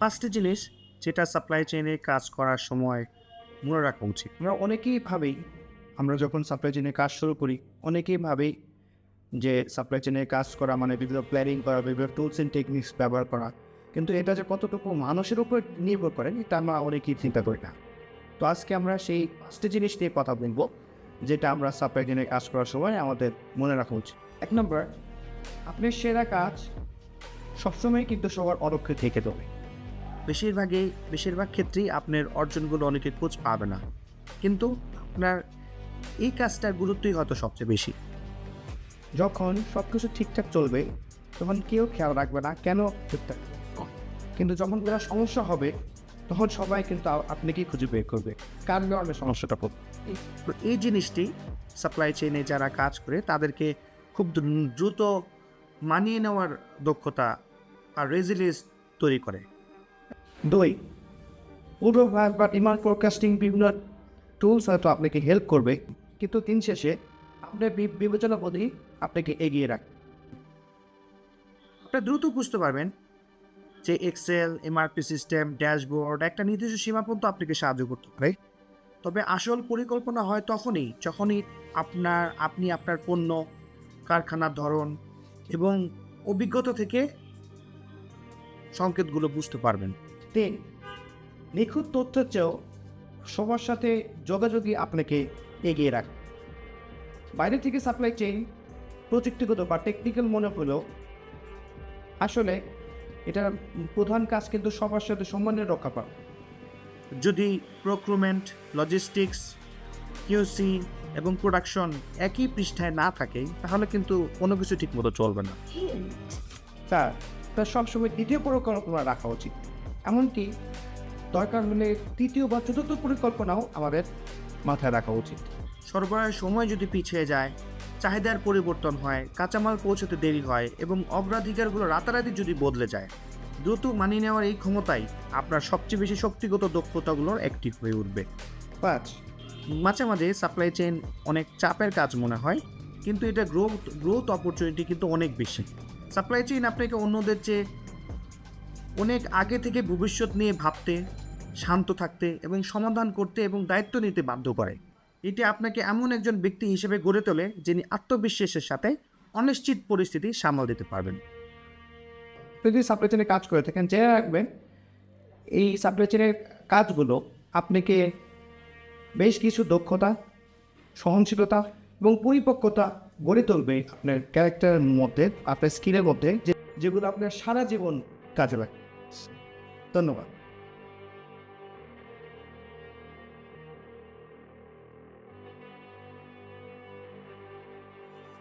পাঁচটি জিনিস যেটা সাপ্লাই চেইনে কাজ করার সময় মনে রাখা উচিত। আমরা অনেকেই ভাবেই আমরা যখন সাপ্লাই চেনে কাজ শুরু করি, অনেকেই ভাবেই যে সাপ্লাই চেনে কাজ করা মানে বিভিন্ন প্ল্যানিং করা, বিভিন্ন টুলস অ্যান্ড টেকনিক্স ব্যবহার করা। কিন্তু এটা যে কতটুকু মানুষের উপর নির্ভর করে, এটা আমরা অনেকেই চিন্তা করি না। তো আজকে আমরা সেই পাঁচটি জিনিস নিয়ে কথা বলব, যেটা আমরা সাপ্লাই চেনে কাজ করার সময় আমাদের মনে রাখা উচিত। এক নম্বর আপনার সেরা কাজ সবসময় কিন্তু সবার অরক্ষে থেকে দেবে বেশিরভাগই, বেশিরভাগ ক্ষেত্রেই আপনার অর্জনগুলো অনেকে খোঁজ পাবে না। কিন্তু আপনার এই কাজটার গুরুত্বই হয়তো সবচেয়ে বেশি। যখন সব কিছু ঠিকঠাক চলবে, তখন কেউ খেয়াল রাখবে না কেন ঠিকঠাক। কিন্তু যখন কোনো সমস্যা হবে, তখন সবাই কিন্তু আপনাকেই খুঁজে বের করবে। কার কারণে সমস্যাটা পড়বে? তো এই জিনিসটি সাপ্লাই চেইনে যারা কাজ করে, তাদেরকে খুব দ্রুত মানিয়ে নেওয়ার দক্ষতা আর রেজিলিয়েন্স তৈরি করে। দুই পূর্বাভাস বা ডিমান্ড ফোরকাস্টিং বিভিন্ন টুলস হয়তো আপনাকে হেল্প করবে, কিন্তু দিন শেষে আপনার বিবেচনা বোধই আপনাকে এগিয়ে রাখবে আপনি দ্রুত বুঝতে পারবেন যে এক্সেল এমআরপি সিস্টেম ড্যাশবোর্ড একটা নির্দিষ্ট সীমাপন্ত আপনাকে সাহায্য করতে পারে। তবে আসল পরিকল্পনা হয় তখনই, যখনই আপনার, আপনি আপনার পণ্য, কারখানার ধরন এবং অভিজ্ঞতা থেকে সংকেতগুলো বুঝতে পারবেন। তিন নিখুঁত তথ্যের চেয়েও সবার সাথে যোগাযোগই আপনাকে এগিয়ে রাখে। বাইরে থেকে সাপ্লাই চেইন প্রযুক্তিগত বা টেকনিক্যাল মনে হলেও আসলে এটার প্রধান কাজ কিন্তু সবার সাথে সম্মানের রক্ষা পাওয়া। যদি প্রক্রুমেন্ট লজিস্টিক্স কিউসি এবং প্রোডাকশন একই পৃষ্ঠায় না থাকে তাহলে কিন্তু কোনো কিছু ঠিকমতো চলবে না। তার সবসময় দ্বিতীয় পরিকল্পনা রাখা উচিত। এমনকি দরকার হলে তৃতীয় বা চতুর্থ পরিকল্পনাও আমাদের মাথায় রাখা উচিত। সরবরাহের সময় যদি পিছিয়ে যায় চাহিদার পরিবর্তন হয় কাঁচামাল পৌঁছতে দেরি হয় এবং অগ্রাধিকারগুলো রাতারাতি যদি বদলে যায় দ্রুত মানিয়ে নেওয়ার এই ক্ষমতাই আপনার সবচেয়ে বেশি শক্তিগত দক্ষতাগুলোর একটি হয়ে উঠবে। পাঁচ। মাঝে মাঝে সাপ্লাই চেইন অনেক চাপের কাজ মনে হয় কিন্তু এটা গ্রোথ গ্রোথ অপরচুনিটি কিন্তু অনেক বেশি। সাপ্লাই চেইন আপনাকে অন্যদের চেয়ে অনেক আগে থেকে ভবিষ্যৎ নিয়ে ভাবতে, শান্ত থাকতে এবং সমাধান করতে এবং দায়িত্ব নিতে বাধ্য করে। এটি আপনাকে এমন একজন ব্যক্তি হিসেবে গড়ে তোলে যিনি আত্মবিশ্বাসের সাথে অনিশ্চিত পরিস্থিতি সামাল দিতে পারবেন। যদি সাপ্লাই চেনে কাজ করে থাকেন, জেনে রাখবেন, এই সাপ্লাই চেনের কাজগুলো আপনাকে বেশ কিছু দক্ষতা, সহনশীলতা এবং পরিপক্কতা গড়ে তুলবে আপনার ক্যারেক্টারের মধ্যে, আপনার স্কিলের মধ্যে যেগুলো আপনার সারা জীবন কাজে লাগে ধন্যবাদ।